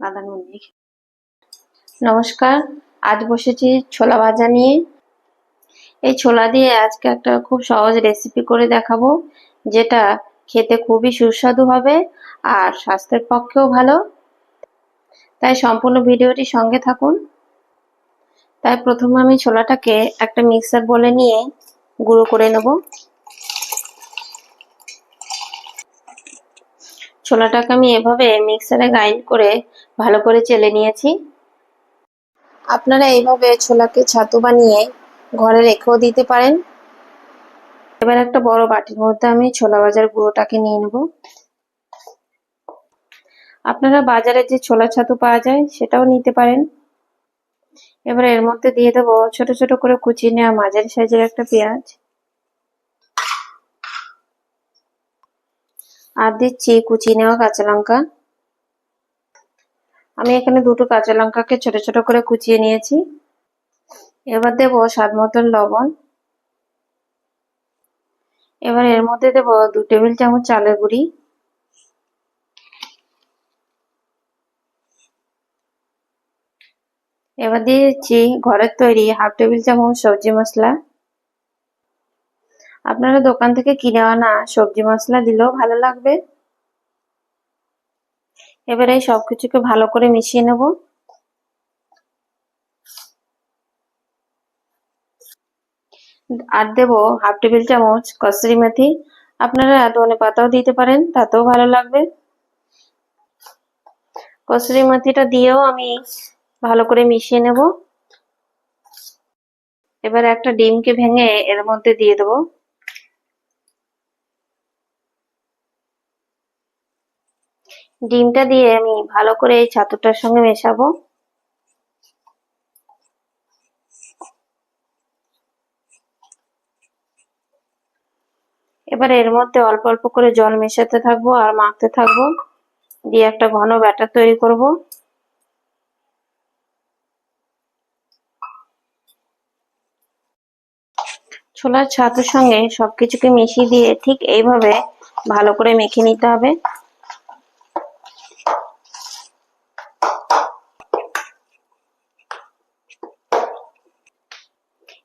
বাঁধানো নমস্কার, আজ বসেছি ছোলা ভাজা নিয়ে। এই ছোলা দিয়ে আজকে একটা খুব সহজ রেসিপি করে দেখাবো, যেটা খেতে খুবই সুস্বাদু হবে আর স্বাস্থ্যের পক্ষেও ভালো। তাই সম্পূর্ণ ভিডিওটি সঙ্গে থাকুন। তাই প্রথমে আমি ছোলাটাকে একটা মিক্সার বলে নিয়ে গুঁড়ো করে নেব। ছোলাটাকে আমি এভাবে মিক্সারে গ্রাইন্ড করে ভালো করে চেলে নিয়েছি। আপনারা এইভাবে ছোলাকে ছাতু বানিয়ে ঘরে রেখেও দিতে পারেন। এবার একটা বড় বাটির মধ্যে আমি ছোলা বাজার গুঁড়োটাকে নিয়ে নেব। আপনারা বাজারে যে ছোলা ছাতু পাওয়া যায় সেটাও নিতে পারেন। এবার এর মধ্যে দিয়ে দেবো ছোট ছোট করে কুচিয়ে নেওয়া মাঝারি সাইজের একটা পেঁয়াজ। আর দিচ্ছি কুচিয়ে নেওয়া কাঁচা লঙ্কা। আমি এখানে দুটো কাঁচা লঙ্কাকে ছোট ছোট করে কুচিয়ে নিয়েছি। এবার দেব স্বাদ মতন লবণ। এবার এর মধ্যে দেব দু টেবিল চামচ চালের গুঁড়ি। এবার দিয়ে দিচ্ছি ঘরের তৈরি হাফ টেবিল চামচ সবজি মশলা। আপনারা দোকান থেকে কিনে আনা সবজি মশলা দিলেও ভালো লাগবে। এবারে সবকিছুকে ভালো করে মিশিয়ে নেব। আর দেবো হাফ টেবিল চামচ কসুরি মেথি। আপনারা ধনে পাতাও দিতে পারেন, তাতেও ভালো লাগবে। কসুরি মেথিটা দিয়েও আমি ভালো করে মিশিয়ে নেব। এবার একটা ডিমকে ভেঙে এর মধ্যে দিয়ে দেবো। ডিমটা দিয়ে আমি ভালো করে এই ছাতুটার সঙ্গে মেশাবো। এবার এর মধ্যে অল্প অল্প করে জল মেশাতে থাকব আর মাখতে থাকব। দিয়ে একটা ঘন ব্যাটার তৈরি করব। ছোলার ছাতুর সঙ্গে সবকিছুকে মিশিয়ে দিয়ে ঠিক এইভাবে ভালো করে মেখে নিতে হবে।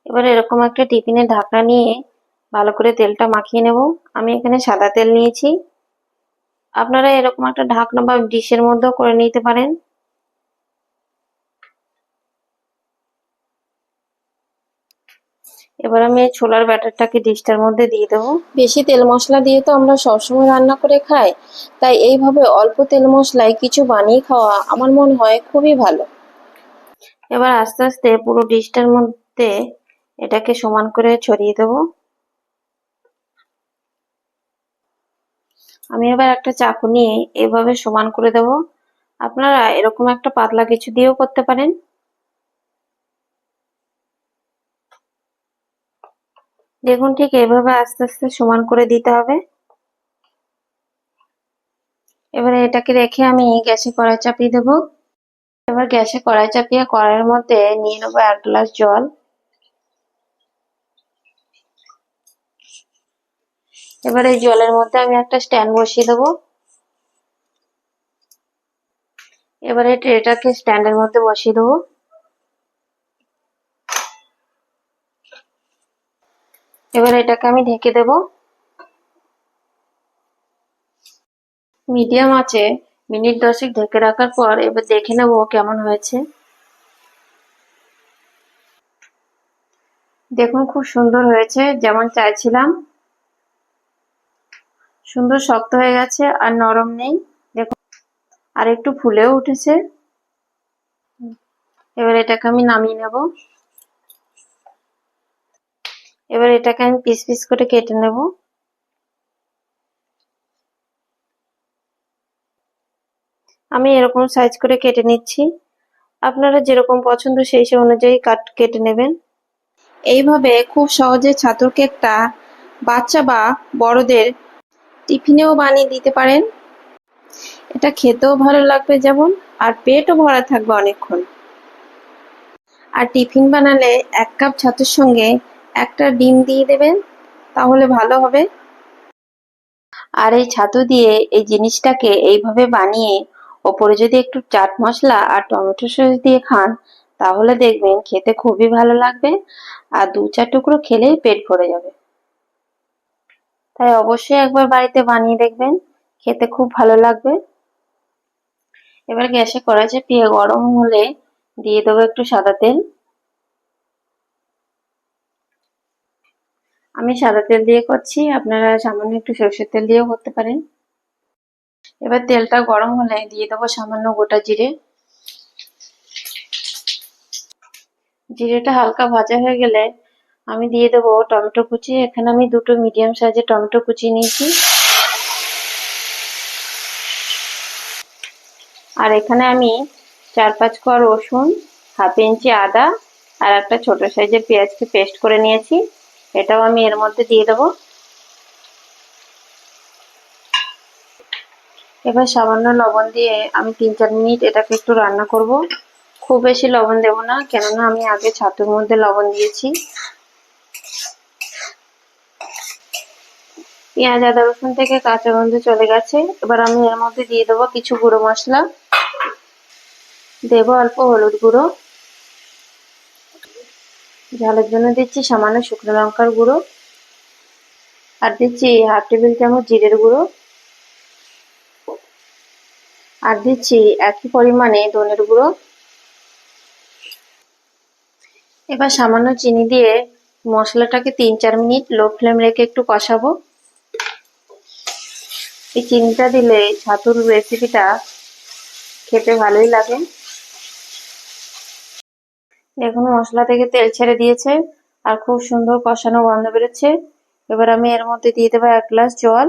এবার এরকম একটা টিফিনে ঢাকনা নিয়ে ভালো করে তেলটা মাখিয়ে নেব। আমি এখানে সাদা তেল নিয়েছি। আপনারা এরকম একটা ঢাকনা বা ডিশের মধ্যেও করে নিতে পারেন। এবার আমি এই ছোলার ব্যাটারটাকে ডিশটার মধ্যে দিয়ে দেবো। বেশি তেল মশলা দিয়ে তো আমরা সবসময় রান্না করে খাই। তাই এইভাবে অল্প তেল মশলায় কিছু বানিয়ে খাওয়া আমার মনে হয় খুবই ভালো। এবার আস্তে আস্তে পুরো ডিশটার মধ্যে এটাকে সমান করে ছড়িয়ে দেব। আমি এবার একটা চাকু নিয়ে এভাবে সমান করে দেব। আপনারা এরকম একটা পাতলা কিছু দিয়েও করতে পারেন। দেখুন, ঠিক এভাবে আস্তে আস্তে সমান করে দিতে হবে। এবারে এটাকে রেখে আমি গ্যাসে কড়াই চাপিয়ে দেবো। এবার গ্যাসে কড়াই চাপিয়ে কড়াইয়ের মধ্যে নিয়ে নেব এক গ্লাস জল। এবার জলের মধ্যে আমি একটা স্ট্যান্ড বসিয়ে দেবো। এবারে ট্রেটাকে স্ট্যান্ডের মধ্যে বসিয়ে দেবো। এবার এটাকে আমি ঢেকে দেব। মিডিয়াম আছে মিনিট দশেক ঢেকে রাখার পর এবার দেখে নেব কেমন হয়েছে। দেখুন খুব সুন্দর হয়েছে, যেমন চাইছিলাম। সুন্দর শক্ত হয়ে গেছে আর নরম নেই। দেখুন আর একটু ফুলেও উঠেছে। এবার এটাকে আমি নামিয়ে নেব। এবার এটাকে আমি পিস পিস করে কেটে নেব। আমি এরকম সাইজ করে কেটে নিচ্ছি। আপনারা যেরকম পছন্দ সেই সে অনুযায়ী কাট কেটে নেবেন। এইভাবে খুব সহজে ছাতুর কেকটা বাচ্চা বা বড়দের টিফিনেও বানিয়ে দিতে পারেন। এটা খেতেও ভালো লাগবে যেমন, আর পেটও ভরা থাকবে অনেকক্ষণ। আর টিফিন বানালে এক কাপ ছাতুর সঙ্গে একটা ডিম দিয়ে দেবেন, তাহলে ভালো হবে। আর এই ছাতু দিয়ে এই জিনিসটাকে এইভাবে বানিয়ে ওপরে যদি একটু চাট মশলা আর টমেটো সস দিয়ে খান, তাহলে দেখবেন খেতে খুবই ভালো লাগবে। আর দু চার টুকরো খেলেই পেট ভরে যাবে। তাই অবশ্যই একবার বাড়িতে বানিয়ে দেখবেন। খেতে খুব ভালো লাগবে। এবার গ্যাসে কড়াই চাপিয়ে গরম হলে দিয়ে দেবো একটু সাদা তেল। আমি সাদা তেল দিয়ে করছি। আপনারা সামান্য একটু সরষের তেল দিয়েও করতে পারেন। এবার তেলটা গরম হলে দিয়ে দেবো সামান্য গোটা জিরে। জিরেটা হালকা ভাজা হয়ে গেলে আমি দিয়ে দেবো টমেটো কুচি। এখানে আমি দুটো মিডিয়াম সাইজের টমেটো কুচি নিয়েছি। আর এখানে আমি চার পাঁচ কোয়া রসুন, হাফ ইঞ্চি আদা আর একটা ছোট সাইজের পেঁয়াজকে পেস্ট করে নিয়েছি। এটাও আমি এর মধ্যে দিয়ে দেবো। এবার সামান্য লবণ দিয়ে আমি তিন চার মিনিট এটাকে একটু রান্না করব। খুব বেশি লবণ দেব না, কেননা আমি আগে ছাতুর মধ্যে লবণ দিয়েছি। পেঁয়াজ, আদা, রসুন থেকে কাঁচা গন্ধ চলে গেছে। এবার আমি এর মধ্যে দিয়ে দেবো কিছু গুঁড়ো মশলা। দেবো অল্প হলুদ গুঁড়ো। ঝালের জন্য দিচ্ছি সামান্য শুকনো লঙ্কার গুঁড়ো। আর দিচ্ছি হাফ টেবিল চামচ জিরের গুঁড়ো। আর দিচ্ছি একই পরিমাণে ধনের গুঁড়ো। এবার সামান্য চিনি দিয়ে মশলাটাকে তিন চার মিনিট লো ফ্লেম রেখে একটু কষাবো। এই চিনিটা দিলে ছাতুর রেসিপিটা খেতে ভালোই লাগে। দেখুন, মশলা থেকে তেল ছেড়ে দিয়েছে আর খুব সুন্দর কষানো গন্ধ বেরোচ্ছে। এবার আমি এর মধ্যে দিয়ে দেবো এক গ্লাস জল।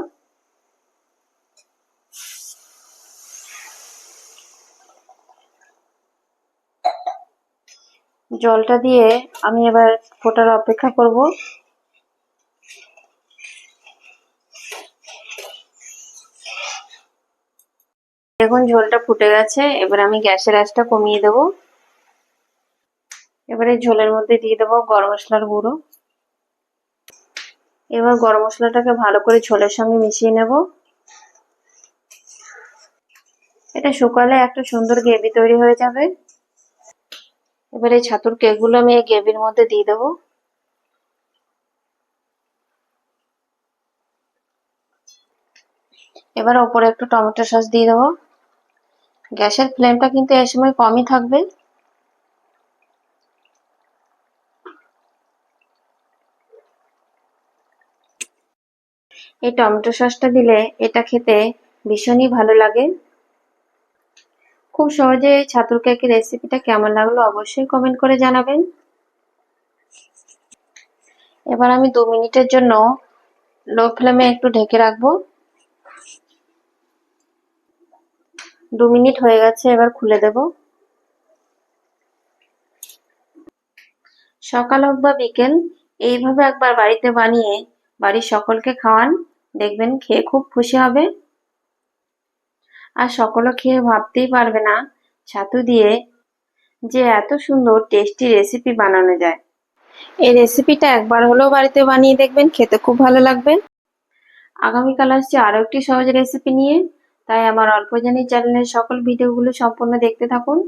জলটা দিয়ে আমি এবার ফোটার অপেক্ষা করব। দেখুন, ঝোলটা ফুটে গেছে। এবার আমি গ্যাসের আঁচটা কমিয়ে দেব। এবারে ঝোলের মধ্যে দিয়ে দেবো গরম মশলার গুঁড়ো। এবার গরম মশলাটাকে ভালো করে ঝোলের সঙ্গে মিশিয়ে নেব। এটা শুকালে একটা সুন্দর গ্রেভি তৈরি হয়ে যাবে। এবার ছাতুর কেকগুলো আমি এই গ্রেভির মধ্যে দিয়ে দেবো। এবার ওপরে একটু টমেটো সস দিয়ে দেবো। গ্যাসের ফ্লেমটা কিন্তু এই সময় কমই থাকবে। এই টমেটো সসটা দিলে এটা খেতে ভীষণই ভালো লাগে। খুব সহজে ছাতুর কেকের রেসিপিটা কেমন লাগল অবশ্যই কমেন্ট করে জানাবেন। এবার আমি দু মিনিটের জন্য লো ফ্লেমে একটু ঢেকে রাখব। দু মিনিট হয়ে গেছে, এবার খুলে দেব। সকাল হোক বা বিকেল, এইভাবে একবার বাড়িতে বানিয়ে বাড়ির সকলকে খাওয়ান, দেখবেন খেয়ে খুব খুশি হবে। আর সকলে খেয়ে ভাবতেই পারবে না, ছাতু দিয়ে যে এত সুন্দর টেস্টি রেসিপি বানানো যায়। এই রেসিপিটা একবার হলেও বাড়িতে বানিয়ে দেখবেন, খেতে খুব ভালো লাগবে। আগামীকাল আসছে আরও একটি সহজ রেসিপি নিয়ে। তাই আমার অল্প জানি চ্যানেলের সকল ভিডিওগুলো সম্পূর্ণ দেখতে থাকুন।